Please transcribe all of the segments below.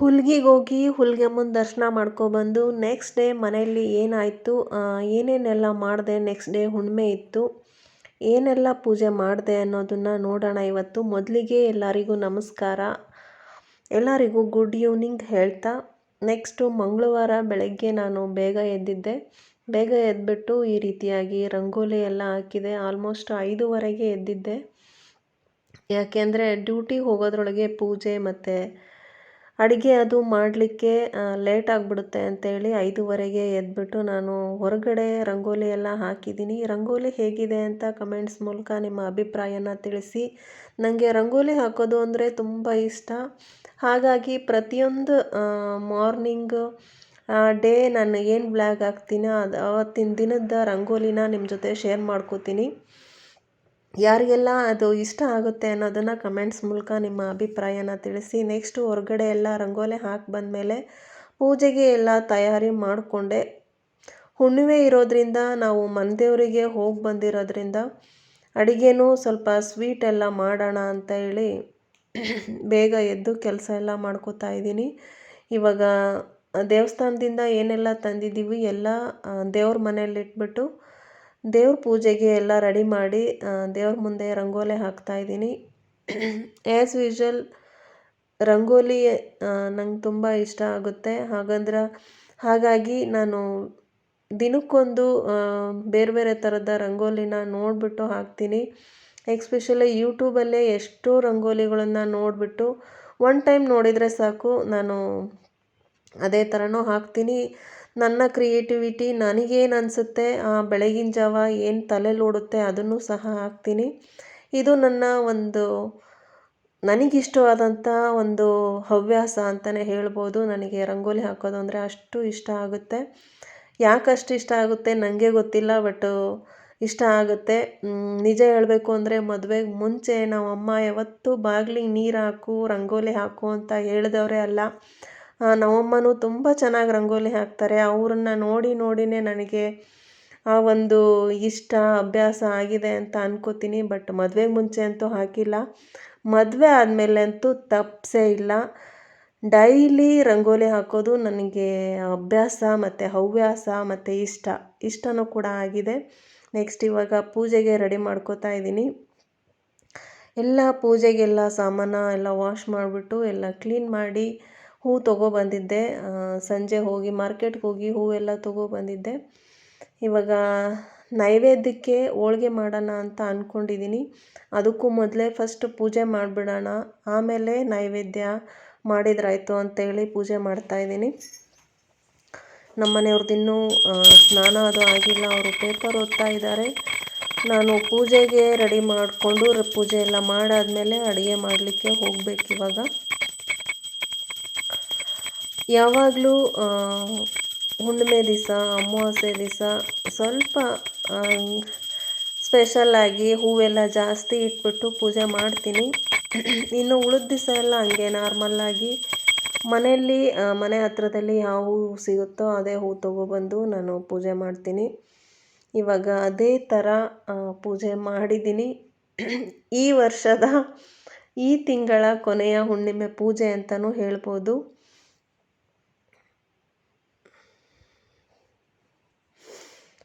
ಹುಲ್ಗಿಗೆ ಹೋಗಿ ಹುಲ್ಗೆಮ್ಮನ ದರ್ಶನ ಮಾಡ್ಕೊಬಂದು next day ಮನೆಯಲ್ಲಿ ಏನಾಯಿತು ಏನೇನೆಲ್ಲ ಮಾಡಿದೆ ನೆಕ್ಸ್ಟ್ ಡೇ ಹುಣ್ಣಿಮೆ ಇತ್ತು, ಏನೆಲ್ಲ ಪೂಜೆ ಮಾಡಿದೆ ಅನ್ನೋದನ್ನು ನೋಡೋಣ ಇವತ್ತು. ಮೊದಲಿಗೆ ಎಲ್ಲರಿಗೂ ನಮಸ್ಕಾರ. ಎಲ್ಲರಿಗೂ ಗುಡ್ ಈವ್ನಿಂಗ್ ಹೇಳ್ತಾ ನೆಕ್ಸ್ಟು ಮಂಗಳವಾರ ಬೆಳಗ್ಗೆ ನಾನು ಬೇಗ ಎದ್ದಿದ್ದೆ. ಬೇಗ ಎದ್ಬಿಟ್ಟು ಈ ರೀತಿಯಾಗಿ ರಂಗೋಲಿ ಎಲ್ಲ ಹಾಕಿದೆ. ಆಲ್ಮೋಸ್ಟ್ ಐದುವರೆಗೆ ಎದ್ದಿದ್ದೆ. ಯಾಕೆಂದರೆ ಡ್ಯೂಟಿಗೆ ಹೋಗೋದ್ರೊಳಗೆ ಪೂಜೆ ಮತ್ತು ಅಡುಗೆ ಅದು ಮಾಡಲಿಕ್ಕೆ ಲೇಟ್ ಆಗಿಬಿಡುತ್ತೆ ಅಂತೇಳಿ ಐದುವರೆಗೆ ಎದ್ದುಬಿಟ್ಟು ನಾನು ಹೊರಗಡೆ ರಂಗೋಲಿ ಎಲ್ಲ ಹಾಕಿದ್ದೀನಿ. ರಂಗೋಲಿ ಹೇಗಿದೆ ಅಂತ ಕಮೆಂಟ್ಸ್ ಮೂಲಕ ನಿಮ್ಮ ಅಭಿಪ್ರಾಯನ ತಿಳಿಸಿ. ನನಗೆ ರಂಗೋಲಿ ಹಾಕೋದು ಅಂದರೆ ತುಂಬ ಇಷ್ಟ. ಹಾಗಾಗಿ ಪ್ರತಿಯೊಂದು ಮಾರ್ನಿಂಗು ಡೇ ನಾನು ಏನು ಬ್ಲಾಗ್ ಹಾಕ್ತೀನೋ ಅದು ಆವತ್ತಿನ ದಿನದ ರಂಗೋಲಿನ ನಿಮ್ಮ ಜೊತೆ ಶೇರ್ ಮಾಡ್ಕೋತೀನಿ. ಯಾರಿಗೆಲ್ಲ ಅದು ಇಷ್ಟ ಆಗುತ್ತೆ ಅನ್ನೋದನ್ನು ಕಮೆಂಟ್ಸ್ ಮೂಲಕ ನಿಮ್ಮ ಅಭಿಪ್ರಾಯನ ತಿಳಿಸಿ. ನೆಕ್ಸ್ಟು ಹೊರಗಡೆ ಎಲ್ಲ ರಂಗೋಲಿ ಹಾಕಿ ಬಂದಮೇಲೆ ಪೂಜೆಗೆ ಎಲ್ಲ ತಯಾರಿ ಮಾಡಿಕೊಂಡೆ. ಹುಣ್ಣಿಮೆ ಇರೋದರಿಂದ ನಾವು ಮನೆದೇವರಿಗೆ ಹೋಗಿ ಬಂದಿರೋದ್ರಿಂದ ಅಡುಗೆನೂ ಸ್ವಲ್ಪ ಸ್ವೀಟ್ ಎಲ್ಲ ಮಾಡೋಣ ಅಂತ ಹೇಳಿ ಬೇಗ ಎದ್ದು ಕೆಲಸ ಎಲ್ಲ ಮಾಡ್ಕೋತಾ ಇದ್ದೀನಿ. ಇವಾಗ ದೇವಸ್ಥಾನದಿಂದ ಏನೆಲ್ಲ ತಂದಿದ್ದೀವಿ ಎಲ್ಲ ದೇವ್ರ ಮನೇಲಿ ಇಟ್ಬಿಟ್ಟು ದೇವ್ರ ಪೂಜೆಗೆ ಎಲ್ಲ ರೆಡಿ ಮಾಡಿ ದೇವ್ರ ಮುಂದೆ ರಂಗೋಲಿ ಹಾಕ್ತಾಯಿದ್ದೀನಿ ಆ್ಯಸ್ ಯೂಶ್ವಲ್ ರಂಗೋಲಿ ನಂಗೆ ತುಂಬ ಇಷ್ಟ ಆಗುತ್ತೆ. ಹಾಗಂದ್ರೆ, ಹಾಗಾಗಿ ನಾನು ದಿನಕ್ಕೊಂದು ಬೇರೆ ಬೇರೆ ಥರದ ರಂಗೋಲಿನ ನೋಡಿಬಿಟ್ಟು ಹಾಕ್ತೀನಿ. ಎಕ್ಸ್ಪೆಷಲಿ ಯೂಟ್ಯೂಬಲ್ಲೇ ಎಷ್ಟೋ ರಂಗೋಲಿಗಳನ್ನು ನೋಡಿಬಿಟ್ಟು ಒನ್ ಟೈಮ್ ನೋಡಿದರೆ ಸಾಕು, ನಾನು ಅದೇ ಥರನೂ ಹಾಕ್ತೀನಿ. ನನ್ನ ಕ್ರಿಯೇಟಿವಿಟಿ ನನಗೇನು ಅನಿಸುತ್ತೆ? ಬೆಳಗಿನ ಜಾವ ಏನು ತಲೆಯಲ್ಲಿ ಓಡುತ್ತೆ ಅದನ್ನು ಸಹ ಹಾಕ್ತೀನಿ. ಇದು ನನ್ನ ಒಂದು ನನಗಿಷ್ಟವಾದಂಥ ಒಂದು ಹವ್ಯಾಸ ಅಂತಲೇ ಹೇಳ್ಬೋದು. ನನಗೆ ರಂಗೋಲಿ ಹಾಕೋದು ಅಂದರೆ ಅಷ್ಟು ಇಷ್ಟ ಆಗುತ್ತೆ. ಯಾಕಷ್ಟು ಇಷ್ಟ ಆಗುತ್ತೆ ನನಗೆ ಗೊತ್ತಿಲ್ಲ, ಬಟ್ ಇಷ್ಟ ಆಗುತ್ತೆ. ನಿಜ ಹೇಳಬೇಕು ಅಂದರೆ ಮದುವೆಗೆ ಮುಂಚೆ ನಾವು ಅಮ್ಮ ಯಾವತ್ತೂ ಬಾಗಿಲಿಗೆ ನೀರು ಹಾಕು, ರಂಗೋಲಿ ಹಾಕು ಅಂತ ಹೇಳಿದವರೇ ಅಲ್ಲ. ನಮ್ಮಮ್ಮನೂ ತುಂಬ ಚೆನ್ನಾಗಿ ರಂಗೋಲಿ ಹಾಕ್ತಾರೆ. ಅವ್ರನ್ನ ನೋಡಿ ನೋಡಿಯೇ ನನಗೆ ಆ ಒಂದು ಇಷ್ಟ ಅಭ್ಯಾಸ ಆಗಿದೆ ಅಂತ ಅನ್ಕೋತೀನಿ. ಬಟ್ ಮದುವೆಗೆ ಮುಂಚೆ ಅಂತೂ ಹಾಕಿಲ್ಲ. ಮದುವೆ ಆದಮೇಲೆ ಅಂತೂ ತಪ್ಪಿಸೇ ಇಲ್ಲ. ಡೈಲಿ ರಂಗೋಲಿ ಹಾಕೋದು ನನಗೆ ಅಭ್ಯಾಸ ಮತ್ತು ಹವ್ಯಾಸ ಮತ್ತು ಇಷ್ಟ. ಇಷ್ಟನೂ ಕೂಡ ಆಗಿದೆ. ನೆಕ್ಸ್ಟ್ ಇವಾಗ ಪೂಜೆಗೆ ರೆಡಿ ಮಾಡ್ಕೋತಾ ಇದ್ದೀನಿ. ಎಲ್ಲ ಪೂಜೆಗೆಲ್ಲ ಸಾಮಾನು ಎಲ್ಲ ವಾಶ್ ಮಾಡಿಬಿಟ್ಟು ಎಲ್ಲ ಕ್ಲೀನ್ ಮಾಡಿ ಹೂ ತೊಗೊಬಂದಿದ್ದೆ ಸಂಜೆ ಹೋಗಿ ಮಾರ್ಕೆಟ್ಗೆ ಹೋಗಿ ಹೂವೆಲ್ಲ ತೊಗೊಬಂದಿದ್ದೆ ಇವಾಗ ನೈವೇದ್ಯಕ್ಕೆ ಹೋಳ್ಗೆ ಮಾಡೋಣ ಅಂತ ಅಂದ್ಕೊಂಡಿದ್ದೀನಿ ಅದಕ್ಕೂ ಮೊದಲೇ ಫಸ್ಟ್ ಪೂಜೆ ಮಾಡಿಬಿಡೋಣ. ಆಮೇಲೆ ನೈವೇದ್ಯ ಮಾಡಿದ್ರಾಯಿತು ಅಂತೇಳಿ ಪೂಜೆ ಮಾಡ್ತಾಯಿದ್ದೀನಿ ನಮ್ಮ ಮನೆಯವ್ರದ್ದು ಇನ್ನೂ ಸ್ನಾನ ಅದು ಆಗಿಲ್ಲ. ಅವರು ಪೇಪರ್ ಓದ್ತಾ ಇದ್ದಾರೆ. ನಾನು ಪೂಜೆಗೆ ರೆಡಿ ಮಾಡಿಕೊಂಡು ಪೂಜೆ ಎಲ್ಲ ಮಾಡಾದಮೇಲೆ ಅಡುಗೆ ಮಾಡಲಿಕ್ಕೆ ಹೋಗ್ಬೇಕು ಇವಾಗ. ಯಾವಾಗಲೂ ಹುಣ್ಣಿಮೆ ದಿವಸ, ಅಮಾವಾಸ್ಯೆ ದಿವಸ ಸ್ವಲ್ಪ ಸ್ಪೆಷಲ್ಲಾಗಿ ಹೂವೆಲ್ಲ ಜಾಸ್ತಿ ಇಟ್ಬಿಟ್ಟು ಪೂಜೆ ಮಾಡ್ತೀನಿ. ಇನ್ನು ಉಳಿದ ದಿವಸ ಎಲ್ಲ ಹಂಗೆ ನಾರ್ಮಲ್ಲಾಗಿ ಮನೆಯಲ್ಲಿ ಮನೆ ಹತ್ರದಲ್ಲಿ ಯಾವ ಹೂವು ಸಿಗುತ್ತೋ ಅದೇ ಹೂ ತೊಗೊಬಂದು ನಾನು ಪೂಜೆ ಮಾಡ್ತೀನಿ. ಇವಾಗ ಅದೇ ಥರ ಪೂಜೆ ಮಾಡಿದ್ದೀನಿ. ಈ ವರ್ಷದ ಈ ತಿಂಗಳ ಕೊನೆಯ ಹುಣ್ಣಿಮೆ ಪೂಜೆ ಅಂತಲೂ ಹೇಳ್ಬೋದು.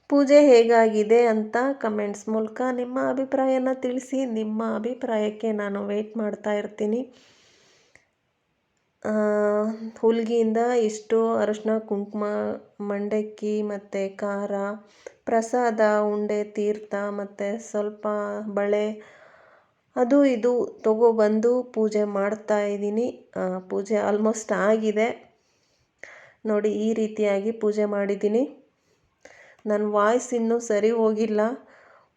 ಪೂಜೆ ಹೇಗಾಗಿದೆ ಅಂತ ಕಮೆಂಟ್ಸ್ ಮೂಲಕ ನಿಮ್ಮ ಅಭಿಪ್ರಾಯನ ತಿಳಿಸಿ. ನಿಮ್ಮ ಅಭಿಪ್ರಾಯಕ್ಕೆ ನಾನು ವೆಯ್ಟ್ ಮಾಡ್ತಾ ಇರ್ತೀನಿ. ಹುಲ್ಗಿಯಿಂದ ಇಷ್ಟು ಅರಶಿನ, ಕುಂಕುಮ, ಮಂಡಕ್ಕಿ ಮತ್ತು ಖಾರ, ಪ್ರಸಾದ, ಉಂಡೆ, ತೀರ್ಥ ಮತ್ತು ಸ್ವಲ್ಪ ಬಳೆ, ಅದು ಇದು ತಗೊಬಂದು ಪೂಜೆ ಮಾಡ್ತಾ ಇದ್ದೀನಿ. ಪೂಜೆ ಆಲ್ಮೋಸ್ಟ್ ಆಗಿದೆ. ನೋಡಿ, ಈ ರೀತಿಯಾಗಿ ಪೂಜೆ ಮಾಡಿದ್ದೀನಿ. ನನ್ನ ವಾಯ್ಸ್ ಇನ್ನೂ ಸರಿ ಹೋಗಿಲ್ಲ.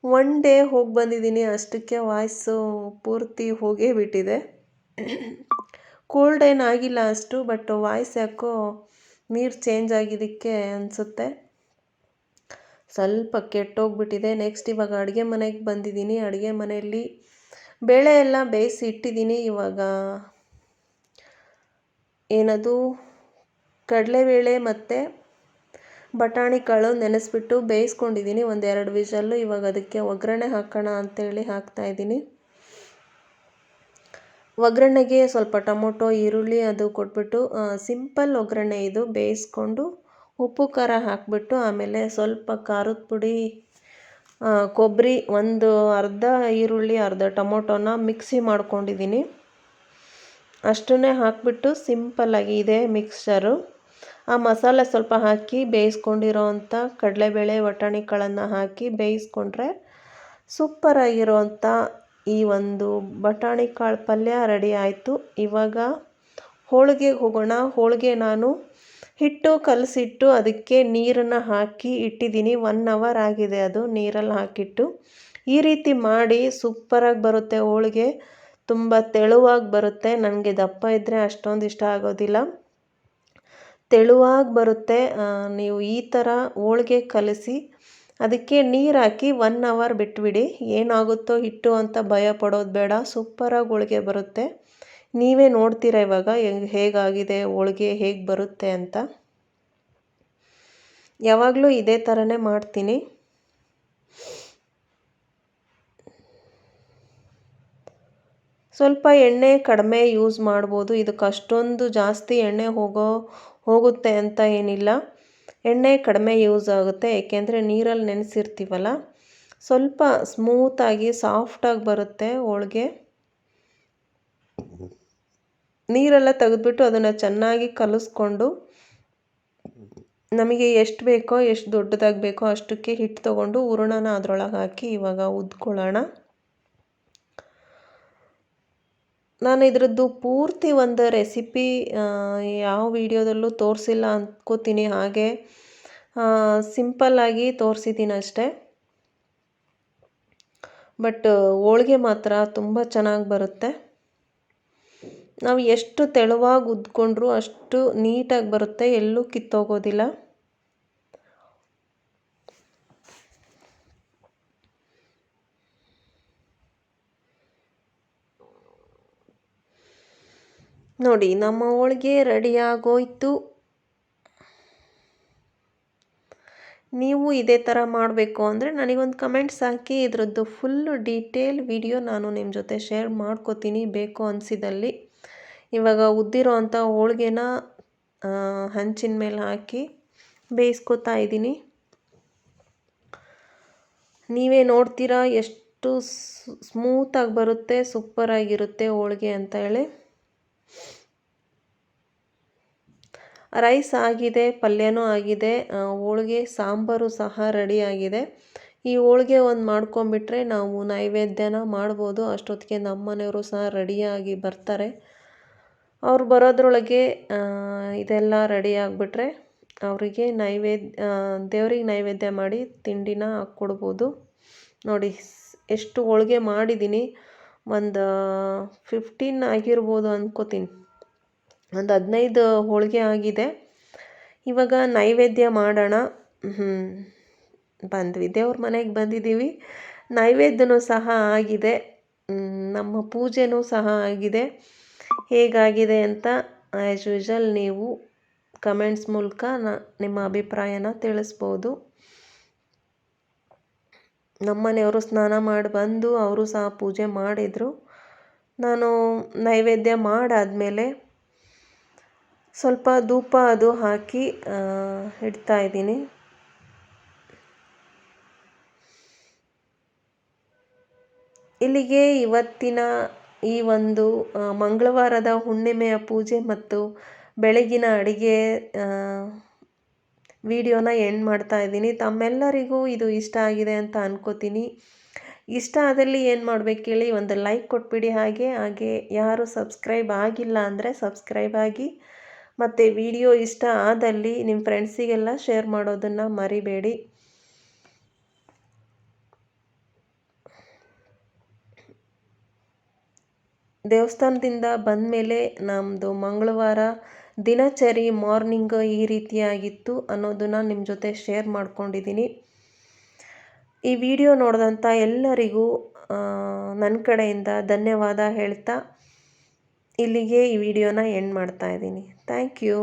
ಒನ್ ಡೇ ಹೋಗಿ ಬಂದಿದ್ದೀನಿ. ಅಷ್ಟಕ್ಕೆ ವಾಯ್ಸು ಪೂರ್ತಿ ಹೋಗೇ ಬಿಟ್ಟಿದೆ. ಕೋಲ್ಡ್ ಏನಾಗಿಲ್ಲ ಅಷ್ಟು, ಬಟ್ ವಾಯ್ಸ್ ಯಾಕೋ ನೀರು ಚೇಂಜ್ ಆಗಿದ್ದಕ್ಕೆ ಅನಿಸುತ್ತೆ. ಸ್ವಲ್ಪ ಕೆಟ್ಟೋಗ್ಬಿಟ್ಟಿದೆ. ನೆಕ್ಸ್ಟ್ ಇವಾಗ ಅಡುಗೆ ಮನೆಗೆ ಬಂದಿದ್ದೀನಿ. ಅಡುಗೆ ಮನೆಯಲ್ಲಿ ಬೇಳೆ ಎಲ್ಲ ಬೇಯಿಸಿ ಇಟ್ಟಿದ್ದೀನಿ. ಇವಾಗ ಏನದು? ಕಡಲೆಬೇಳೆ ಮತ್ತು ಬಟಾಣಿ ಕಾಳು ನೆನೆಸ್ಬಿಟ್ಟು ಬೇಯಿಸ್ಕೊಂಡಿದ್ದೀನಿ. ಒಂದೆರಡು ವಿಷಲ್ಲು. ಇವಾಗ ಅದಕ್ಕೆ ಒಗ್ಗರಣೆ ಹಾಕೋಣ ಅಂತೇಳಿ ಹಾಕ್ತಾಯಿದ್ದೀನಿ ಒಗ್ಗರಣೆಗೆ ಸ್ವಲ್ಪ ಟೊಮೊಟೊ, ಈರುಳ್ಳಿ ಅದು ಕೊಟ್ಬಿಟ್ಟು ಸಿಂಪಲ್ ಒಗ್ಗರಣೆ ಇದು. ಬೇಯಿಸ್ಕೊಂಡು ಉಪ್ಪು, ಖಾರ ಹಾಕಿಬಿಟ್ಟು, ಆಮೇಲೆ ಸ್ವಲ್ಪ ಖಾರದ ಪುಡಿ ಕೊಬ್ಬರಿ, ಒಂದು ಅರ್ಧ ಈರುಳ್ಳಿ, ಅರ್ಧ ಟೊಮೊಟೊನ ಮಿಕ್ಸಿ ಮಾಡ್ಕೊಂಡಿದ್ದೀನಿ. ಅಷ್ಟನ್ನೇ ಹಾಕಿಬಿಟ್ಟು ಸಿಂಪಲ್ಲಾಗಿ ಇದೆ ಮಿಕ್ಸ್ಚರು. ಆ ಮಸಾಲೆ ಸ್ವಲ್ಪ ಹಾಕಿ ಬೇಯಿಸ್ಕೊಂಡಿರೋ ಅಂಥ ಕಡಲೆಬೇಳೆ ಬಟಾಣಿ ಕಾಳನ್ನು ಹಾಕಿ ಬೇಯಿಸ್ಕೊಂಡ್ರೆ ಸೂಪರಾಗಿರೋವಂಥ ಈ ಒಂದು ಬಟಾಣಿ ಕಾಳು ಪಲ್ಯ ರೆಡಿ ಆಯಿತು. ಇವಾಗ ಹೋಳಿಗೆಗೆ ಹೋಗೋಣ. ಹೋಳಿಗೆ ನಾನು ಹಿಟ್ಟು ಕಲಸಿಟ್ಟು ಅದಕ್ಕೆ ನೀರನ್ನು ಹಾಕಿ ಇಟ್ಟಿದ್ದೀನಿ. ಒನ್ ಅವರ್ ಆಗಿದೆ ಅದು ನೀರಲ್ಲಿ ಹಾಕಿಟ್ಟು. ಈ ರೀತಿ ಮಾಡಿ ಸೂಪರಾಗಿ ಬರುತ್ತೆ ಹೋಳಿಗೆ. ತುಂಬ ತೆಳುವಾಗಿ ಬರುತ್ತೆ. ನನಗೆ ದಪ್ಪ ಇದ್ದರೆ ಅಷ್ಟೊಂದು ಇಷ್ಟ ಆಗೋದಿಲ್ಲ. ತೆಳುವಾಗಿ ಬರುತ್ತೆ. ನೀವು ಈ ಥರ ಹೋಳ್ಗೆ ಕಲಸಿ ಅದಕ್ಕೆ ನೀರು ಹಾಕಿ ಒನ್ ಅವರ್ ಬಿಟ್ಬಿಡಿ. ಏನಾಗುತ್ತೋ ಹಿಟ್ಟು ಅಂತ ಭಯ ಪಡೋದು ಬೇಡ. ಸೂಪರಾಗಿ ಹೋಳಿಗೆ ಬರುತ್ತೆ. ನೀವೇ ನೋಡ್ತೀರ ಇವಾಗ ಹೇಗಾಗಿದೆ, ಹೋಳಿಗೆ ಹೇಗೆ ಬರುತ್ತೆ ಅಂತ? ಯಾವಾಗಲೂ ಇದೇ ಥರನೇ ಮಾಡ್ತೀನಿ. ಸ್ವಲ್ಪ ಎಣ್ಣೆ ಕಡಿಮೆ ಯೂಸ್ ಮಾಡ್ಬೋದು. ಇದಕ್ಕೆ ಅಷ್ಟೊಂದು ಜಾಸ್ತಿ ಎಣ್ಣೆ ಹೋಗೋ, ಹೋಗುತ್ತೆ ಅಂತ ಏನಿಲ್ಲ. ಎಣ್ಣೆ ಕಡಿಮೆ ಯೂಸ್ ಆಗುತ್ತೆ. ಏಕೆಂದರೆ ನೀರಲ್ಲಿ ನೆನೆಸಿರ್ತೀವಲ್ಲ, ಸ್ವಲ್ಪ ಸ್ಮೂತಾಗಿ ಸಾಫ್ಟಾಗಿ ಬರುತ್ತೆ ಹೋಳಿಗೆ. ನೀರೆಲ್ಲ ತೆಗೆದ್ಬಿಟ್ಟು ಅದನ್ನು ಚೆನ್ನಾಗಿ ಕಲಿಸ್ಕೊಂಡು ನಮಗೆ ಎಷ್ಟು ಬೇಕೋ, ಎಷ್ಟು ದೊಡ್ಡದಾಗಿ ಬೇಕೋ ಅಷ್ಟಕ್ಕೆ ಹಿಟ್ಟು ತೊಗೊಂಡು ಹೂರಣನ ಅದರೊಳಗೆ ಹಾಕಿ ಇವಾಗ ಉದ್ಕೊಳ್ಳೋಣ. ನಾನು ಇದರದ್ದು ಪೂರ್ತಿ ಒಂದು ರೆಸಿಪಿ ಯಾವ ವಿಡಿಯೋದಲ್ಲೂ ತೋರಿಸಿಲ್ಲ ಅಂದ್ಕೋತೀನಿ ಹಾಗೆ ಸಿಂಪಲ್ಲಾಗಿ ತೋರಿಸಿದ್ದೀನಿ ಅಷ್ಟೇ. ಬಟ್, ಹೋಳಿಗೆ ಮಾತ್ರ ತುಂಬ ಚೆನ್ನಾಗಿ ಬರುತ್ತೆ. ನಾವು ಎಷ್ಟು ತೆಳುವಾಗಿ ಉದ್ಕೊಂಡ್ರೂ ಅಷ್ಟು ನೀಟಾಗಿ ಬರುತ್ತೆ. ಎಲ್ಲೂ ಕಿತ್ತೋಗೋದಿಲ್ಲ. ನೋಡಿ, ನಮ್ಮ ಹೋಳಿಗೆ ರೆಡಿಯಾಗೋಯ್ತು. ನೀವು ಇದೇ ಥರ ಮಾಡಬೇಕು ಅಂದರೆ ನನಗೊಂದು ಕಮೆಂಟ್ಸ್ ಹಾಕಿ ಇದರದ್ದು ಫುಲ್ಲು ಡೀಟೇಲ್ ವಿಡಿಯೋ ನಾನು ನಿಮ್ಮ ಜೊತೆ ಶೇರ್ ಮಾಡ್ಕೋತೀನಿ ಬೇಕು ಅನಿಸಿದಲ್ಲಿ. ಇವಾಗ ಉದ್ದಿರೋ ಅಂಥ ಹೋಳ್ಗೆನ ಹಂಚಿನ ಮೇಲೆ ಹಾಕಿ ಬೇಯಿಸ್ಕೊತಾ ಇದ್ದೀನಿ. ನೀವೇ ನೋಡ್ತೀರಾ ಎಷ್ಟು ಸ್ಮೂತಾಗಿ ಬರುತ್ತೆ, ಸೂಪರಾಗಿರುತ್ತೆ ಹೋಳಿಗೆ ಅಂತ ಹೇಳಿ. ರೈಸ್ ಆಗಿದೆ, ಪಲ್ಯನೂ ಆಗಿದೆ ಹೋಳ್ಗೆ, ಸಾಂಬಾರು ಸಹ ರೆಡಿ ಆಗಿದೆ. ಈ ಹೋಳ್ಗೆ ಒಂದು ಮಾಡ್ಕೊಂಬಿಟ್ರೆ ನಾವು ನೈವೇದ್ಯನ ಮಾಡ್ಬೋದು. ಅಷ್ಟೊತ್ತಿಗೆ ನಮ್ಮ ಮನೆಯವರು ಸಹ ರೆಡಿಯಾಗಿ ಬರ್ತಾರೆ. ಅವ್ರು ಬರೋದ್ರೊಳಗೆ ಇದೆಲ್ಲ ರೆಡಿ ಆಗಿಬಿಟ್ರೆ ಅವರಿಗೆ ನೈವೇದ್ಯ ದೇವ್ರಿಗೆ ನೈವೇದ್ಯ ಮಾಡಿ ತಿಂಡಿನ ಹಾಕ್ಕೊಡ್ಬೋದು. ನೋಡಿ ಎಷ್ಟು ಹೋಳ್ಗೆ ಮಾಡಿದ್ದೀನಿ ಒಂದು ಫಿಫ್ಟೀನ್ ಆಗಿರ್ಬೋದು ಅಂದ್ಕೋತೀನಿ ಒಂದು ಹದಿನೈದು ಹೋಳಿಗೆ ಆಗಿದೆ. ಇವಾಗ ನೈವೇದ್ಯ ಮಾಡೋಣ. ಹ್ಞೂ ಬಂದ್ವಿ ದೇವ್ರ ಮನೆಗೆ ಬಂದಿದ್ದೀವಿ. ನೈವೇದ್ಯನೂ ಸಹ ಆಗಿದೆ. ನಮ್ಮ ಪೂಜೆನೂ ಸಹ ಆಗಿದೆ. ಹೇಗಾಗಿದೆ ಅಂತ ಆ್ಯಸ್ ಯೂಶಲ್ ನೀವು ಕಮೆಂಟ್ಸ್ ಮೂಲಕ ನ, ನಿಮ್ಮ ಅಭಿಪ್ರಾಯನ ತಿಳಿಸ್ಬೋದು. ನಮ್ಮನೆಯವರು ಸ್ನಾನ ಮಾಡಿ ಬಂದು ಅವರು ಸಹ ಪೂಜೆ ಮಾಡಿದರು. ನಾನು ನೈವೇದ್ಯ ಮಾಡಾದಮೇಲೆ ಸ್ವಲ್ಪ ಧೂಪ ಅದು ಹಾಕಿ ಇಡ್ತಾ ಇದ್ದೀನಿ. ಇಲ್ಲಿಗೆ ಇವತ್ತಿನ ಈ ಒಂದು ಮಂಗಳವಾರದ ಹುಣ್ಣಿಮೆಯ ಪೂಜೆ ಮತ್ತು ಬೆಳಗಿನ ಅಡುಗೆ ವಿಡಿಯೋನ ಎಂಡ್ ಮಾಡ್ತಾ ಇದ್ದೀನಿ. ತಮ್ಮೆಲ್ಲರಿಗೂ ಇದು ಇಷ್ಟ ಆಗಿದೆ ಅಂತ ಅನ್ಕೋತೀನಿ. ಇಷ್ಟ ಆದಲ್ಲಿ ಏನು ಮಾಡ್ಬೇಕು ಹೇಳಿ ಒಂದು ಲೈಕ್ ಕೊಟ್ಬಿಡಿ. ಹಾಗೆ ಹಾಗೆ ಯಾರು ಸಬ್ಸ್ಕ್ರೈಬ್ ಆಗಿಲ್ಲ ಅಂದರೆ ಸಬ್ಸ್ಕ್ರೈಬ್ ಆಗಿ. ಮತ್ತು ವಿಡಿಯೋ ಇಷ್ಟ ಆದಲ್ಲಿ ನಿಮ್ಮ ಫ್ರೆಂಡ್ಸಿಗೆಲ್ಲ ಶೇರ್ ಮಾಡೋದನ್ನು ಮರಿಬೇಡಿ. ದೇವಸ್ಥಾನದಿಂದ ಬಂದ ಮೇಲೆ ನಮ್ಮದು ಮಂಗಳವಾರ ದಿನಚರಿ ಮಾರ್ನಿಂಗ್ ಈ ರೀತಿಯಾಗಿತ್ತು ಅನ್ನೋದನ್ನು ನಿಮ್ಮ ಜೊತೆ ಶೇರ್ ಮಾಡ್ಕೊಂಡಿದ್ದೀನಿ ಈ ವಿಡಿಯೋ ನೋಡಿದಂಥ ಎಲ್ಲರಿಗೂ ನನ್ನ ಕಡೆಯಿಂದ ಧನ್ಯವಾದ ಹೇಳ್ತಾ ಇಲ್ಲಿಗೆ ಈ ವಿಡಿಯೋನ ಎಂಡ್ ಮಾಡ್ತಾ ಇದ್ದೀನಿ. Thank you